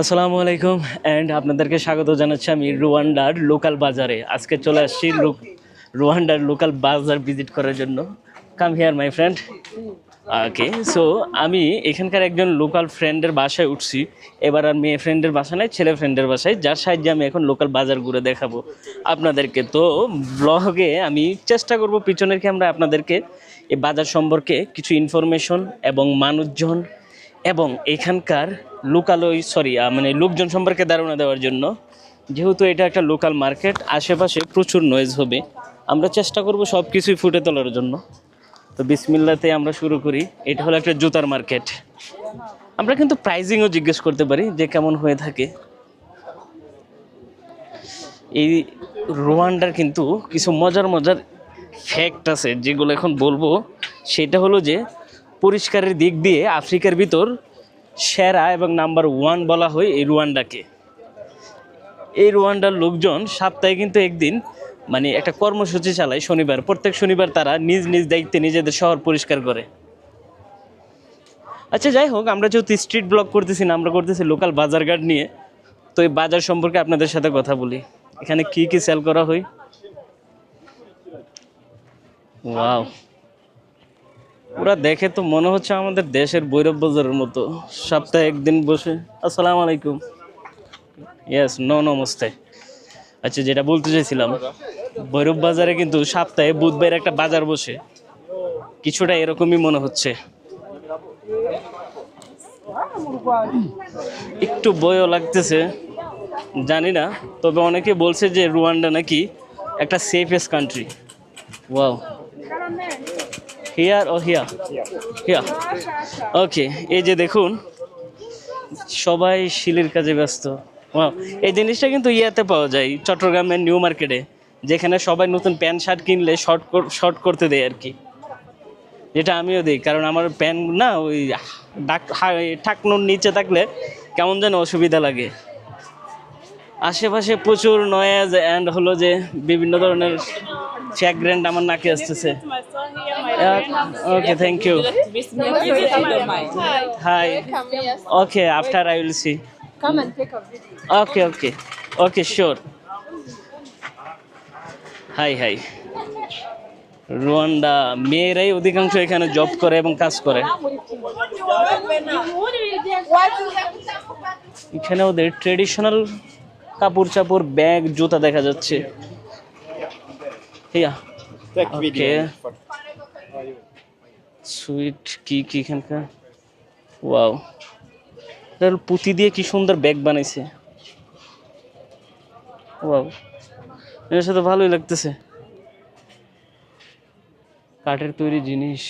আসসালামু আলাইকুম অ্যান্ড আপনাদেরকে স্বাগত জানাচ্ছি আমি রুয়ান্ডার লোকাল বাজারে। আজকে চলে আসছি রুয়ান্ডার লোকাল বাজার ভিজিট করার জন্য। Come here my friend okay so আমি এখানকার একজন লোকাল ফ্রেন্ডের বাসায় উঠছি। এবার আর মেয়ে ফ্রেন্ডের বাসা নাই ছেলে ফ্রেন্ডের বাসায়। যার সাহায্যে আমি এখন লোকাল বাজার ঘুরে দেখাবো আপনাদেরকে। তো ব্লগে আমি চেষ্টা করব পিছনের ক্যামেরা আপনাদেরকে এই বাজার সম্পর্কে কিছু ইনফরমেশন এবং মানুষজন এবং এখানকার লোকাল ওই সরি মানে লোকজন সম্পর্কে ধারণা দেওয়ার জন্য, যেহেতু এটা একটা লোকাল মার্কেট আশেপাশে প্রচুর নয়েজ হবে। আমরা চেষ্টা করব সব কিছুই ফুটে তোলার জন্য। তো বিসমিল্লাতে আমরা শুরু করি। এটা হলো একটা জুতার মার্কেট আমরা কিন্তু প্রাইজিংও জিজ্ঞেস করতে পারি যে কেমন হয়ে থাকে। এই রোয়ান্ডার কিন্তু কিছু মজার মজার ফ্যাক্ট আছে, যেগুলো এখন বলব। সেটা হলো যে পরিষ্কারের দিক দিয়ে আফ্রিকার ভিতর সেরা এবং নাম্বার ওয়ান বলা হয় এই রুয়ান্ডাকে। এই রুয়ান্ডার লোকজন সপ্তাহে কিন্তু একদিন মানে একটা কর্মসূচি চালায় শনিবার। প্রত্যেক শনিবার তারা নিজ নিজ দায়িত্বে নিজেদের শহর পরিষ্কার করে। আচ্ছা যাই হোক, আমরা যেহেতু স্ট্রিট ব্লক করতেছি না, আমরা করতেছি লোকাল বাজার ঘাট নিয়ে। তো এই বাজার সম্পর্কে আপনাদের সাথে কথা বলি। এখানে কি কি সেল করা হয়? ওয়াও ওরা দেখে তো মনে হচ্ছে আমাদের দেশের বৈরব বাজারের মতো। সপ্তাহে একদিন বসে। আসসালামু আলাইকুম। ইয়েস নো নমস্তে। আচ্ছা যেটা বলতে চাইছিলাম, ভৈরব বাজারে কিন্তু সপ্তাহে বুধবার একটা বাজার বসে। কিছুটা এরকমই মনে হচ্ছে। একটু বয়ও লাগতেছে, জানি না, তবে অনেকে বলছে যে রুয়ান্ডা নাকি একটা safest country wow here oh here here okay এই যে দেখুন, সবাই শিলের কাজে ব্যস্ত। এই জিনিসটা কিন্তু ইয়াতে পাওয়া যায়, চট্টগ্রামের নিউ মার্কেটে, যেখানে সবাই নতুন প্যান্ট, শার্ট কিনলে শর্ট শর্ট করতে দেয় আর কি। যেটা আমিও দিই, কারণ আমার প্যান্ট না, ওই ডাক ঠাকনুর নিচে থাকলে কেমন যেন অসুবিধা লাগে। আশেপাশে প্রচুর নয়েজ অ্যান্ড হলো যে বিভিন্ন ধরনের ফ্যাগ্রেন্ট আমার নাকে আসতেছে। Okay thank you hi okay after I will see Come and take a video. Okay okay okay sure hi hi Rwanda মেয়েরাই অধিকাংশ এখানে জব করে এবং কাজ করে। এখানে ওদের ট্রেডিশনাল কাপড় চাপড় ব্যাগ জুতা দেখা যাচ্ছে। হিয়া video. সুইট কি কি এখানকার? ওয়াও। পুঁতি দিয়ে কি সুন্দর ব্যাগ বানাইছে। ওয়াও। এর সাথে ভালোই লাগতেছে। কাঠের তৈরি জিনিস।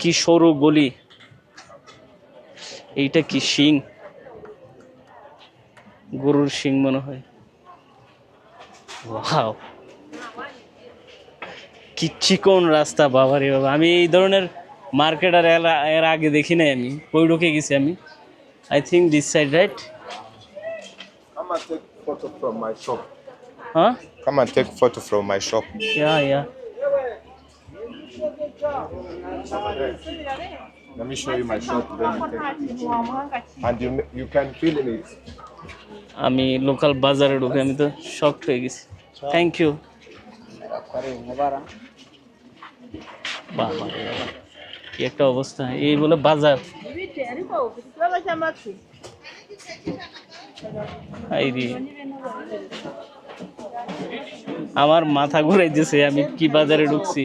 কি সরু গলি। এইটা কি শিং? গরুর শিং মনে হয়। ওয়াও। কি চিকন রাস্তা বাবা রে বাবা আমি এই ধরনের মার্কেট আর এর আগে দেখি নাই আমি কই ঢুকে গেছি আমি I think this side right Come and take photo from my shop. হ্যাঁ Come and take photo from my shop. Yeah yeah Let me show you my shop. Then you take it. And you, you can feel in it. আমি local বাজারে ঢুকে আমি তো shocked হয়ে গেছি thank you কি একটা অবস্থা। এই বলে বাজার। আমার মাথা ঘুরে দিছে, আমি কি বাজারে ঢুকছি?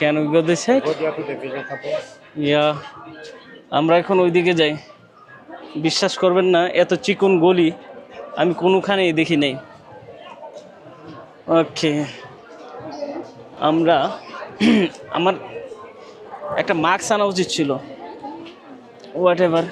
কেন. ইয়া, আমরা এখন ওইদিকে যাই। বিশ্বাস করবেন না, এত চিকন গলি, আমি কোনোখানেই দেখি নাই। ওকে। আমরা আমার একটা মাস্ক আনা উচিত ছিল। হোয়াট এভার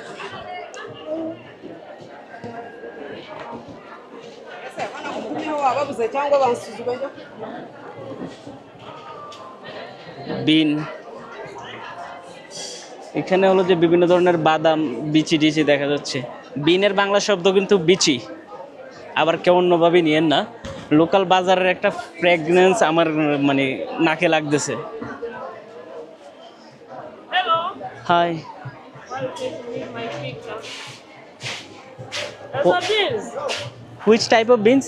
বিন এখানে হলো যে বিভিন্ন ধরনের বাদাম, বিচি, টিচি দেখা যাচ্ছে। বিনের বাংলা শব্দ কিন্তু বিচি। আবার কেমন অন্যভাবে নিয়েন না। লোকাল বাজারের একটা ফ্র্যাগনেন্স আমার মানে নাকে লাগতেছে। Hi which type of beans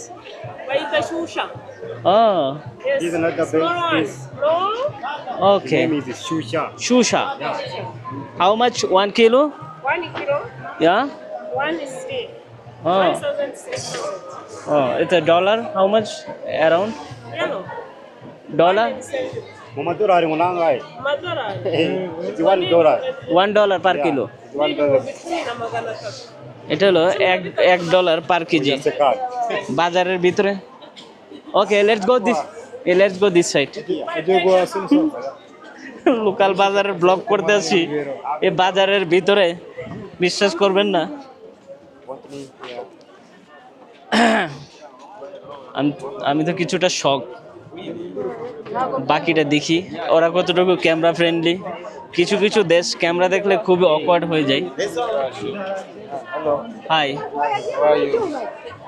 okay সুশা how much one one kilo yeah হ্যাঁ oh, it's a dollar. How much? Around dollar? Madura. It's one dollar. One dollar per kilo. One dollar. এটা হলো এক এক dollar per KG. বাজারের ভিতরে okay let's go this let's go this side go asin so. Local বাজারের vlog করতে আসি এই বাজারের ভিতরে বিশ্বাস করবেন না আমি আমি তো কিছুটা শখ বাকিটা দেখি ওরা কতটুকু ক্যামেরা ফ্রেন্ডলি কিছু কিছু দেশ ক্যামেরা দেখলে খুবই অকওয়ার্ড হয়ে যায় hi I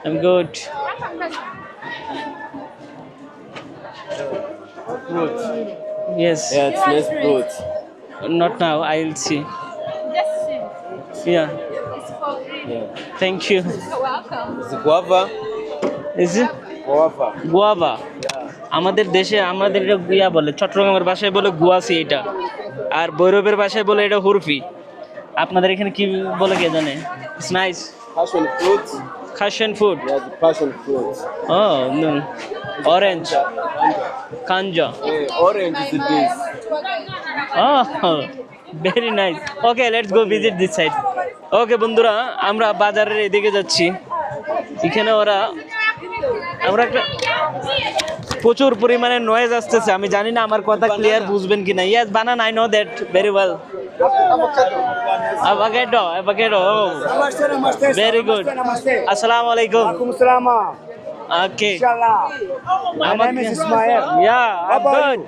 am good Yes. Yeah, it's nice fruit. Not now. I will see. Yeah. Thank you. It's guava. Is it Guava. Guava আমাদের দেশে আমাদের এটা গুয়া বলে চট্টগ্রামের ভাষায় বলে গুয়াসি এটা। আর বৈরবের ভাষায় বলে এটা হুরফি। আপনাদের এখানে কি বলে কে জানে? It's nice Passion fruit. খাসেন food Yeah, the passion fruit. ও অরেঞ্জ কাঞ্জা Yeah, orange is this. Oh, very nice okay let's go visit this side okay বন্ধুরা আমরা বাজারের এদিকে যাচ্ছি। এখানে ওরা আমরা একটা প্রচুর পরিমাণে নয়েজ আসতেছে আমি জানি না আমার কথা ক্লিয়ার বুঝবেন কিনা ইয়াস বানান I know that very well avocado avocado Namaste, namaste. Very good Namaste. আসসালামু আলাইকুম Alaikum salam. Okay Inshallah. My name is Ismail. Yeah How about good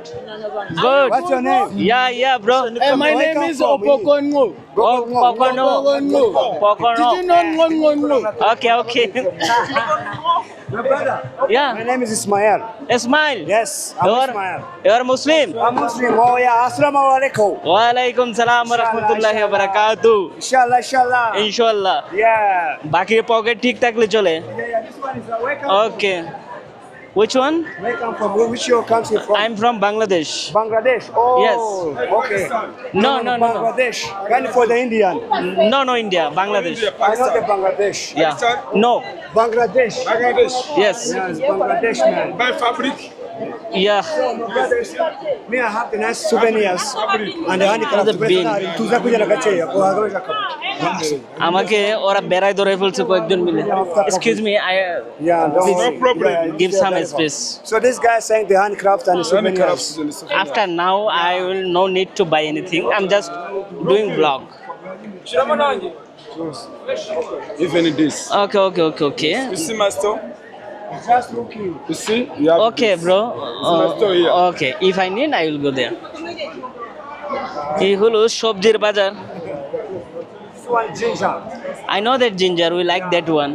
good What's your name? Yeah yeah bro Hey, my name is Opokongo. Oh, Pocono. Pocono. Okay, okay. My brother. Yeah. My name is Ismail. Ismail. Yes, I'm You're, Ismail. you're Muslim. I'm Muslim. Oh yeah. Assalamu alaikum. Wa alaikum salam wa rahmatullahi wa barakatuh. Inshallah, inshallah. ইনশাআল্লাহ Yeah. বাকি pocket ঠিক থাকলে চলে Yeah, yeah. This one is a welcome. Okay which one Welcome from which your country from? i'm from bangladesh Bangladesh. Oh. Yes. Okay. no no no no Bangladesh. Kind for the Indian. no no india bangladesh I know the Bangladesh. yeah no Bangladesh. Bangladesh. yes Yes, Bangladesh man. By fabric. Yeah Bangladesh. Me, I have the nice souvenirs and the handicraft. Another bin. Tuza kuja na kache. Kwa hagaweza kama. আমাকে ওরা বেড়ায় ধরে ফেলছে কয়েকজন মিলে excuse me I Yeah, don't Please, worry. problem. Yeah, give it's some very fun. space So this guy is saying the handcraft and the souvenirs. after now i will no need to buy anything i'm just doing vlog Even this. okay okay okay okay You see my store? Just looking. You see? You have okay this. bro my store here. Uh, okay if i need i will go there এই হলো সবজির বাজার This one ginger. I know that ginger, we like that one.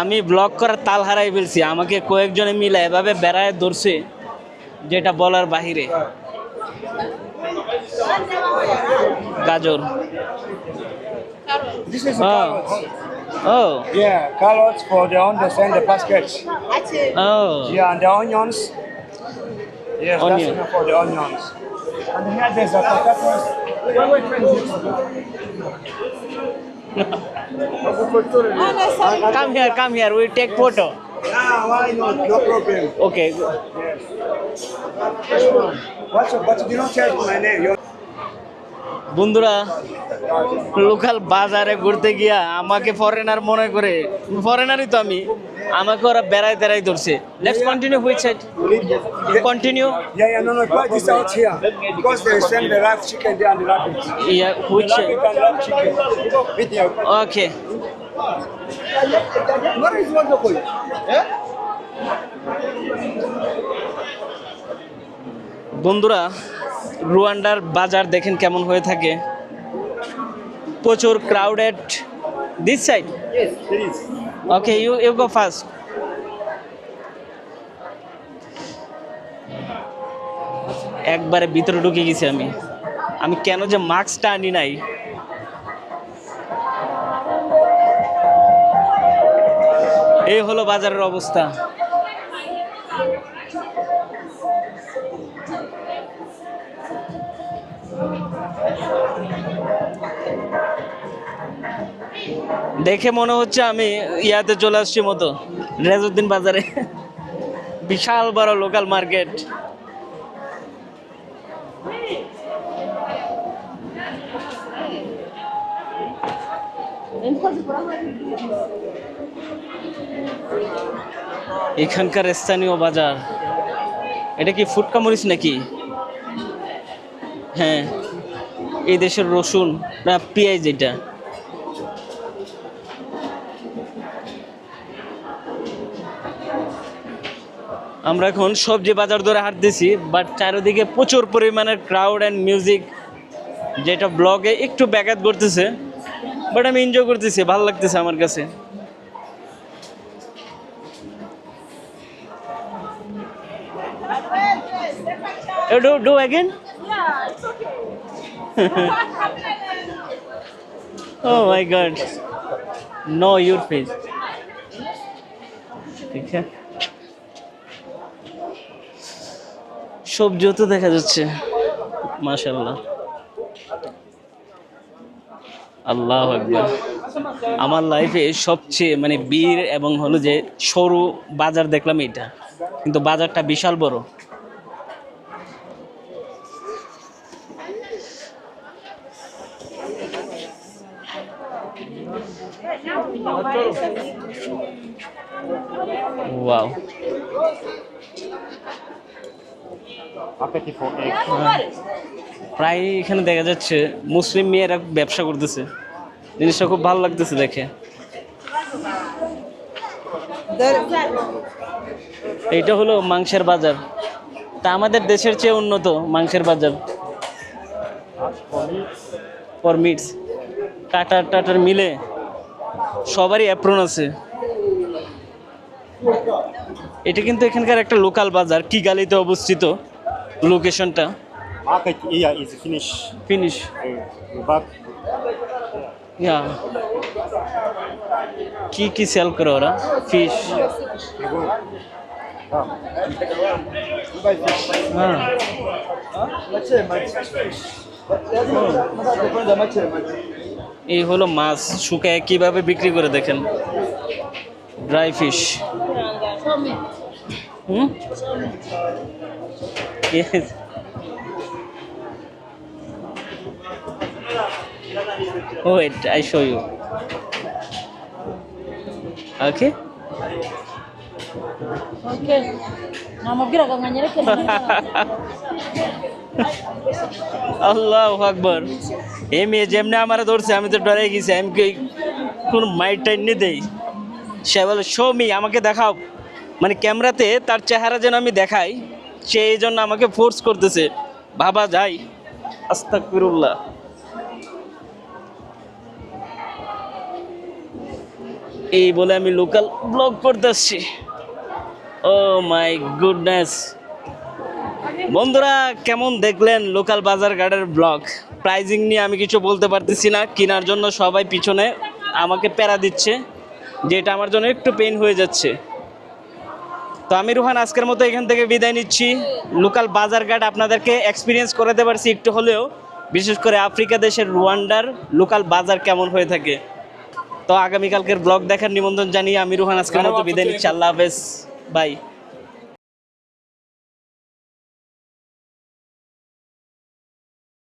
আমি vlog করার তাল হারাই ফেলছি আমাকে কয়েকজনে মিলে এভাবে বেড়ায় ধরছে যেটা বলার বাহিরে গাজর This is a oh. carrot. Oh. Yeah, carrots for the onions and the baskets. Oh. Yeah, and the onions. Yes, Onion. that's for the onions. And here there's a potatoes. come here, come here. We take yes. photo. Ah, why not? No problem. Okay. Yes. What's your, but you don't change my name. You're বন্ধুরা local বাজারে ঘুরতে গিয়া আমাকে foreigner মনে করে ফরেনারই তো আমি আমাকে ওরা বেড়াই তেড়াই ধরছে। Let's continue which side continue okay বন্ধুরা রুয়ান্ডার বাজার দেখেন কেমন হয়ে থাকে। প্রচুর crowded this side. Okay you you go first একবারে ভিতরে ঢুকে গেছি আমি। আমি কেন যে মাস্কটা আনি নাই। এই হলো বাজারের অবস্থা। দেখে মনে হচ্ছে আমি ইয়াতে চলে আসছি মতো, রেজউদ্দিন বাজারে। বিশাল বড় লোকাল মার্কেট এখানকার স্থানীয় বাজার। এটা কি ফুটকা মরিচ নাকি? হ্যাঁ এই দেশের রসুন পেঁয়াজ এটা। আমরা এখন সবজি বাজার ধরে হাঁটতেছি বাট চারিদিকে প্রচুর পরিমাণের ক্রাউড অ্যান্ড মিউজিক যেটা ব্লগে একটু ব্যাঘাত করতেছে বাট আমি এনজয় করতেছি, ভালো লাগতেছে আমার কাছে again? oh. ঠিক আছে সবজিও তো দেখা যাচ্ছে। মাশাল্লাহ আল্লাহ একবার আমার লাইফে সবচেয়ে মানে বীর এবং হলো যে সরু বাজার দেখলাম এটা কিন্তু বাজারটা বিশাল বড়। ওয়াও. প্রায় এখানে দেখা যাচ্ছে মুসলিম মেয়েরা ব্যবসা করতেছে। জিনিসটা খুব ভালো লাগতেছে দেখে। এইটা হলো মাংসের বাজার। তা আমাদের দেশের চেয়ে উন্নত মাংসের বাজার। ফর মিটস কাটার টাটার মিলে সবারই অ্যাপ্রন আছে। এটা কিন্তু এখানকার একটা লোকাল বাজার কিগালিতে অবস্থিত। লোকেশনটা Market here is finished. Finish Uh, but yeah কি কি সেল করে ওরা? Fish go. Fish. হ্যাঁ। এই হলো মাছ শুকায় কীভাবে বিক্রি করে দেখেন? Dry fish hmm. Wait, I show you. Okay. Okay. ngo anyereke আল্লাহ আকবর এই মেয়ে যেমনি আমার ধরছে আমি তো ডরে গেছি আমি কোন মাইট টাইট নিয়ে দেই সে বলে শো মি আমাকে দেখাও মানে ক্যামেরাতে তার চেহারা যেন আমি দেখাই, সে এই জন্য আমাকে ফোর্স করতেছে, বাবা, যাই। আস্তাকফিরুল্লাহ এই বলে আমি লোকাল ব্লগ করতে আসছি ও মাই গুডনেস বন্ধুরা, কেমন দেখলেন লোকাল বাজার ঘাটের ব্লগ প্রাইজিং নিয়ে আমি কিছু বলতে পারতেছি না। কেনার জন্য সবাই পিছনে আমাকে প্যারা দিচ্ছে, যেটা আমার জন্য একটু পেন হয়ে যাচ্ছে। তো আমি রুহান আজকের মতো এখান থেকে বিদায় নিচ্ছি। লোকাল বাজার ঘাট আপনাদেরকে এক্সপিরিয়েন্স করাতে পারছি একটু হলেও বিশেষ করে আফ্রিকা দেশের রুয়ান্ডার লোকাল বাজার কেমন হয়ে থাকে। তো আগামীকালকের ব্লগ দেখার নিমন্ত্রণ জানিয়ে আমি রুহান আজকের মতো বিদায় নিচ্ছি। আল্লাহ হাফেজ। বাই